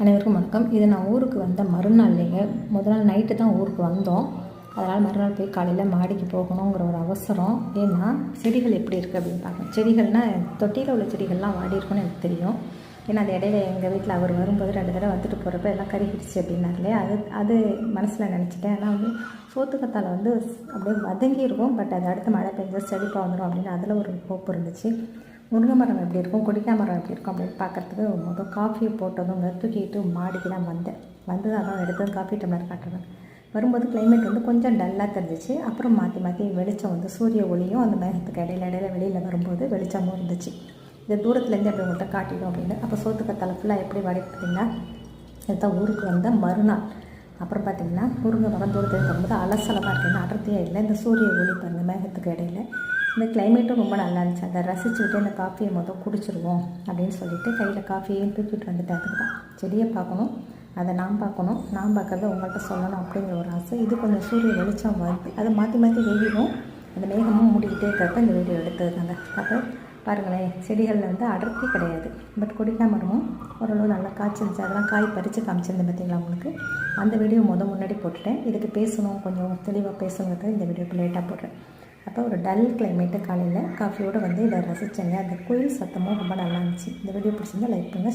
அனைவருக்கும் வணக்கம். இது நான் ஊருக்கு வந்த மறுநாள்லேங்க முதல் நாள் நைட்டு தான் ஊருக்கு வந்தோம். அதனால் மறுநாள் போய் காலையில் மாடிக்கு போகணுங்கிற ஒரு அவசரம். ஏன்னா செடிகள் எப்படி இருக்குது அப்படின்னு பார்க்கணும். செடிகள்னால் தொட்டியில் உள்ள செடிகள்லாம் வாடி இருக்கும்னு எனக்கு தெரியும். ஏன்னா அது இடையில எங்கள் வீட்டில் அவர் வரும்போது ரெண்டு தடவை வந்துட்டு போகிறப்ப எல்லாம் கருகிடுச்சு அப்படின்னாங்களே அது அது மனசில் நினச்சிட்டேன். ஆனால் வந்து சோத்துக்கத்தால் வந்து அப்படியே வதங்கியிருக்கும் பட் அது அடுத்து மழை பெஞ்சா செழிப்பாக வந்துடும் அப்படின்னு அதில் ஒரு ஹோப் இருந்துச்சு. முருங்கை மரம் எப்படி இருக்கும் கொடிக்காய் மரம் எப்படி இருக்கும் அப்படின்னு பார்க்குறதுக்கு முதல் காஃபியை போட்டதும் தூக்கிட்டு மாடிக்கு தான் வந்தேன். வந்து அதான் எடுத்து காஃபி டம்ளர் காட்டுறேன். வரும்போது கிளைமேட் வந்து கொஞ்சம் டல்லாக தெரிஞ்சிச்சு. அப்புறம் மாற்றி மாற்றி வெளிச்சம் வந்து சூரிய ஒளியும் அந்த மேகத்துக்கு இடையில இடையில வெளியில் வரும்போது வெளிச்சமும் இருந்துச்சு. இந்த தூரத்துலேருந்து அப்படி உங்கள்கிட்ட காட்டிடும் அப்படின்னு. அப்போ சோத்துக்கத்தால் ஃபுல்லாக எப்படி வாடி இதுதான் ஊருக்கு வந்த மறுநாள். அப்புறம் பார்த்தீங்கன்னா முருங்கை மரம் தூரத்தில் இருக்கும்போது அலசலமாக இருக்குன்னு அடர்த்தியாக இல்லை. இந்த சூரிய ஒளி பாருங்கள் மேகத்துக்கு இடையில. இந்த கிளைமேட்டும் ரொம்ப நல்லா இருந்துச்சு. அதை ரசிச்சுக்கிட்டு இந்த காஃபியை மொதல் குடிச்சிருவோம் அப்படின்னு சொல்லிட்டு கையில் காஃபியையும் தூக்கிட்டு வந்துட்டு அதுக்கு தான். செடியை பார்க்கணும். அதை நான் பார்க்கணும். நான் பார்க்கறத உங்கள்கிட்ட சொல்லணும் அப்படிங்கிற ஒரு ஆசை. இது கொஞ்சம் சூரிய வெளிச்சம் வருது. அதை மாற்றி மாற்றி வெயிலும் அந்த மேகமும் மூடிக்கிட்டே இருக்கிறப்ப இந்த வீடியோ எடுத்ததுனாங்க அப்போ பாருங்களேன் செடிகளில் வந்து அடர்த்தி கிடையாது. பட் கொடிக்கா மரமும் ஓரளவு நல்லா காய்ச்சிருந்துச்சு அதெல்லாம் காய் பறித்து காமிச்சிருந்தேன் பார்த்தீங்களா உங்களுக்கு? அந்த வீடியோ முத முன்னாடி போட்டுட்டேன். இதுக்கு பேசணும். கொஞ்சம் தெளிவாக பேசணுங்கிறது இந்த வீடியோக்கு லேட்டாக போடுறேன். அப்போ ஒரு டல் கிளைமேட்டு காலையில் காஃபியோடு வந்து இதை ரசித்தேங்க அந்த குயில் சத்தமும் ரொம்ப நல்லா இருந்துச்சு. இந்த வீடியோ பிடிச்சிருந்தா லைக் பண்ணுங்கள்